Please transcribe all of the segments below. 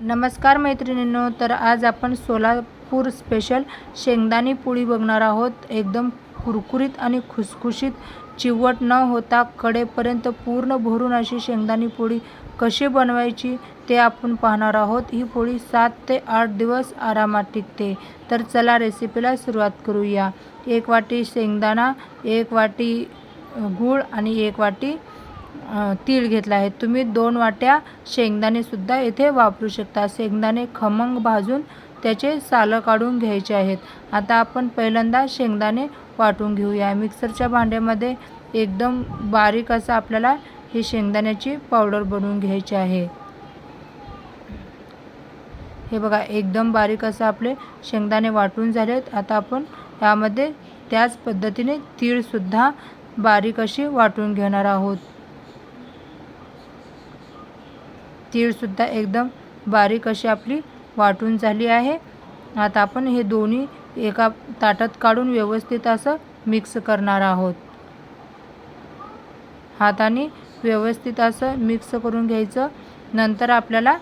नमस्कार मैत्रिणींनो तर आज आपण सोलापूर स्पेशल शेंगदाणे पोळी बघणार आहोत. एकदम कुरकुरीत आणि खुसखुशीत चिवट न होता कडेपर्यंत पूर्ण भरून अशी शेंगदाणे पोळी कशी बनवायची ते आपण पाहणार आहोत. ही पोळी सात ते आठ दिवस आरामात टिकते. तर चला रेसिपीला सुरुवात करूया. एक वाटी शेंगदाणा एक वाटी गूळ आणि एक वाटी तीळ घेतला आहे. तुम्ही दोन वाट्या शेंगदाणेसुद्धा येथे वापरू शकता. शेंगदाणे खमंग भाजून त्याचे सालं काढून घ्यायचे आहेत. आता आपण पहिल्यांदा शेंगदाणे वाटून घेऊया. मिक्सरच्या भांड्यामध्ये एकदम बारीक असं आपल्याला ही शेंगदाण्याची पावडर बनवून घ्यायची आहे. हे बघा एकदम बारीक असं आपले शेंगदाणे वाटून झालेत. आता आपण यामध्ये त्याच पद्धतीने तीळसुद्धा बारीक अशी वाटून घेणार आहोत. तीळसुद्धा एकदम बारीक अशी आपली वाटून झाली आहे. आता आपण हे दोन्ही एका ताटात काढून व्यवस्थित असं मिक्स करणार आहोत. हाताने व्यवस्थित असं मिक्स करून घ्यायचं. नंतर आपल्याला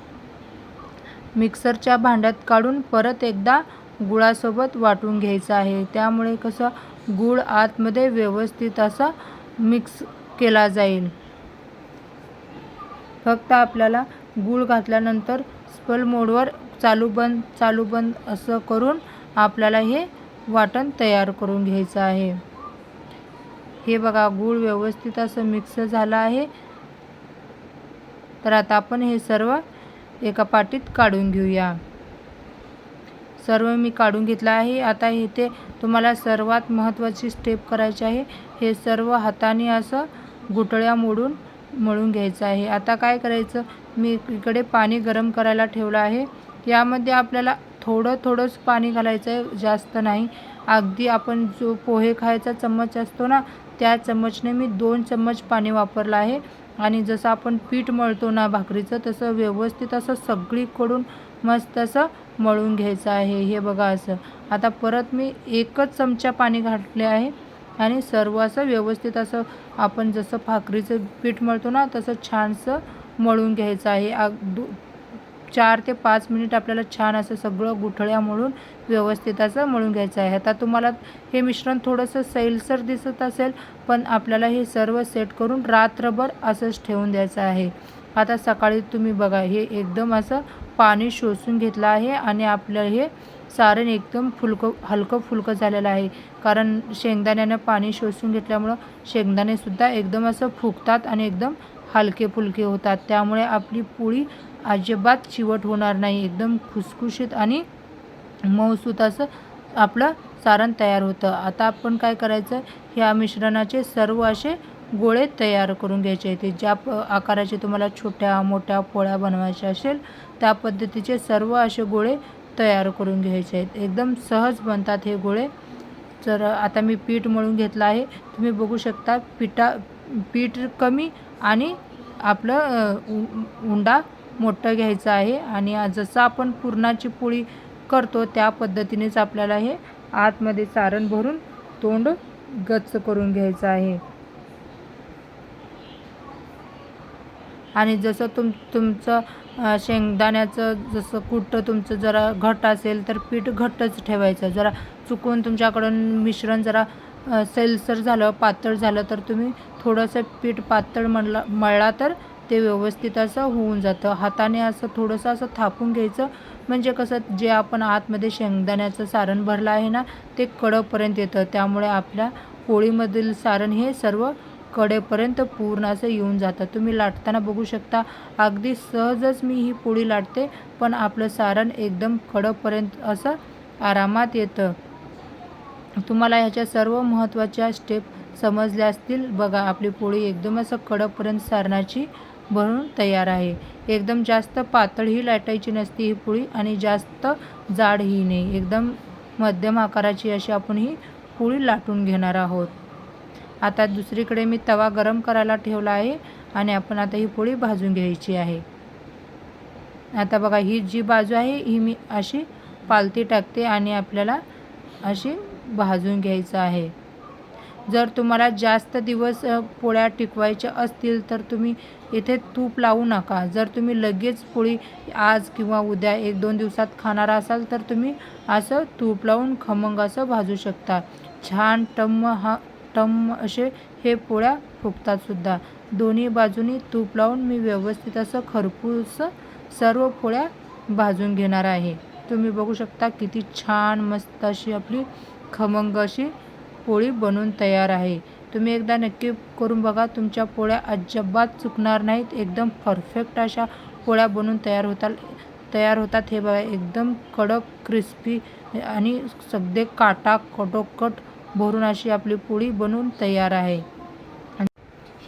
मिक्सरच्या भांड्यात काढून परत एकदा गुळासोबत वाटून घ्यायचं आहे. त्यामुळे कसं गूळ आतमध्ये व्यवस्थित असा मिक्स केला जाईल. फक्त आपल्याला गूळ घातल्यानंतर स्पल मोडवर चालू बंद चालू बंद असं करून आपल्याला हे वाटण तयार करून घ्यायचं आहे. हे बघा गूळ व्यवस्थित असं मिक्स झालं आहे. तर आता आपण हे सर्व एका पाटीत काढून घेऊया. सर्व मी काढून घेतलं आहे. आता इथे तुम्हाला सर्वात महत्त्वाची स्टेप करायची आहे. हे सर्व हाताने असं गुटळ्या मोडून मळून घ्यायचं आहे. आता काय करायचं? मी इकडे पाणी गरम करायला ठेवलं आहे. यामध्ये आपल्याला थोडं थोडंच पाणी घालायचं आहे. जास्त नाही. अगदी आपण जो पोहे खायचा चम्मच असतो ना त्या चम्मचने मी दोन चम्मच पाणी वापरलं आहे. आणि जसं आपण पीठ मळतो ना भाकरीचं तसं व्यवस्थित असं सगळीकडून मस्त असं मळून घ्यायचं आहे. हे बघा असं. आता परत मी एकच चमचा पाणी घातले आहे. आणि सर्व असं व्यवस्थित असं आपण जसं भाकरीचं पीठ मळतो ना तसं छानसं मळून घ्यायचं आहे. अग चार ते पाच मिनिट आपल्याला छान असं सगळं गुठळ्या मळून व्यवस्थित असं मळून घ्यायचं आहे. आता तुम्हाला हे मिश्रण थोडंसं सैलसर दिसत असेल पण आपल्याला हे सर्व सेट करून रात्रभर असंच ठेवून द्यायचं आहे. आता सकाळी तुम्ही बघा हे एकदम असं पाणी शोषून घेतलं आहे आणि आपलं हे सारण एकदम फुलकं हलकं फुलकं झालेलं आहे. कारण शेंगदाण्यानं पाणी शोषून घेतल्यामुळं शेंगदाणेसुद्धा एकदम असं फुगतात आणि एकदम हलके फुलके होतात. त्यामुळे आपली पोळी अजिबात चिवट होणार नाही. एकदम खुसखुशीत आणि मऊसूत असं आपलं सारण तयार होतं. आता आपण काय करायचं? ह्या मिश्रणाचे सर्व असे गोळे तयार करून घ्यायचे ते ज्या प आकाराचे तुम्हाला छोट्या मोठ्या पोळ्या बनवायच्या असेल त्या पद्धतीचे सर्व असे गोळे तयार करून घ्यायचे आहेत. एकदम सहज बनतात हे गोळे. तर आता मी पीठ मळून घेतलं आहे तुम्ही बघू शकता पिठा पीठ कमी आणि आपलं उंडा मोठं घ्यायचं आहे. आणि जसं आपण पुरणाची पोळी करतो त्या पद्धतीनेच आपल्याला हे आतमध्ये सारण भरून तोंड गच्च करून घ्यायचं आहे. आणि जसं तुम तुमचं शेंगदाण्याचं जसं कुठं तुमचं जरा घट असेल तर पीठ घट्टच ठेवायचं. जरा चुकून तुमच्याकडून मिश्रण जरा सेलसर सैलसर झालं पातळ झालं तर तुम्ही थोडंसं पीठ पातळ मळला मळला तर ते व्यवस्थित असं होऊन जातं. हाताने असं थोडंसं असं थापून घ्यायचं. म्हणजे कसं जे आपण आतमध्ये शेंगदाण्याचं सारण भरलं आहे ना ते कडपर्यंत येतं. त्यामुळे आपल्या पोळीमधील सारण हे सर्व कडेपर्यंत पूर्ण असं येऊन जातं. तुम्ही लाटताना बघू शकता अगदी सहजच मी ही पोळी लाटते पण आपलं सारण एकदम कडपर्यंत असं आरामात येतं. तुम्हाला ह्याच्या सर्व महत्त्वाच्या स्टेप समजल्या असतील. बघा आपली पोळी एकदम असं कडकपर्यंत सारणाची बनून तयार आहे. एकदम जास्त पातळही लाटायची नसते ही पोळी आणि जास्त जाडही नाही. एकदम मध्यम आकाराची अशी आपण ही पोळी लाटून घेणार आहोत. आता दुसरीकडे मी तवा गरम करायला ठेवला आहे आणि आपण आता ही पोळी भाजून घ्यायची आहे. आता बघा ही जी बाजू आहे ही मी अशी पालती टाकते आणि आपल्याला अशी भाजून घ्यायचं आहे. जर तुम्हाला जास्त दिवस पोळ्या टिकवायच्या असतील तर तुम्ही इथे तूप लावू नका. जर तुम्ही लगेच पोळी आज किंवा उद्या एक दोन दिवसात खाणार असाल तर तुम्ही असं तूप लावून खमंग असं भाजू शकता. छान टम्म हा टम्म असे हे पोळ्या फुगतातसुद्धा दोन्ही बाजूनी तूप लावून मी व्यवस्थित असं खरपूस सर्व पोळ्या भाजून घेणार आहे. तुम्ही बघू शकता किती छान मस्त अशी आपली खमंग अशी पोळी बनून तयार आहे. तुम्ही एकदा नक्की करून बघा तुमच्या पोळ्या अजिबात चुकणार नाहीत. एकदम परफेक्ट अशा पोळ्या बनून तयार होतात तयार होतात. हे बघा एकदम कडक क्रिस्पी आणि सगळे काटा कटोकट भरून अशी आपली पोळी बनून तयार आहे.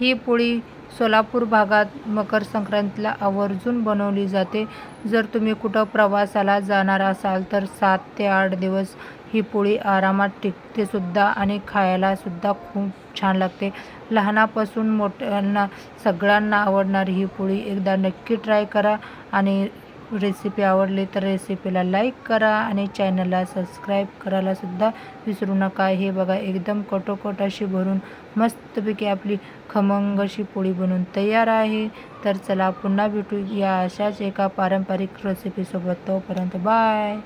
ही पोळी सोलापूर भागात मकर संक्रांतीला आवर्जून बनवली जाते. जर तुम्ही कुठं प्रवासाला जाणार असाल तर सात ते आठ दिवस ही पोळी आरामात टिकते सुद्धा आणि खायलासुद्धा खूप छान लागते. लहानापासून मोठ्यांना सगळ्यांना आवडणारी ही पोळी एकदा नक्की ट्राय करा आणि रेसिपी आवडली तर रेसिपीला लाईक करा आणि चॅनलला सबस्क्राईब करायलासुद्धा विसरू नका. हे बघा एकदम कटोकट अशी भरून मस्तपैकी आपली खमंग अशी पोळी बनवून तयार आहे. तर चला पुन्हा भेटू या अशाच एका पारंपरिक रेसिपीसोबत तोपर्यंत बाय.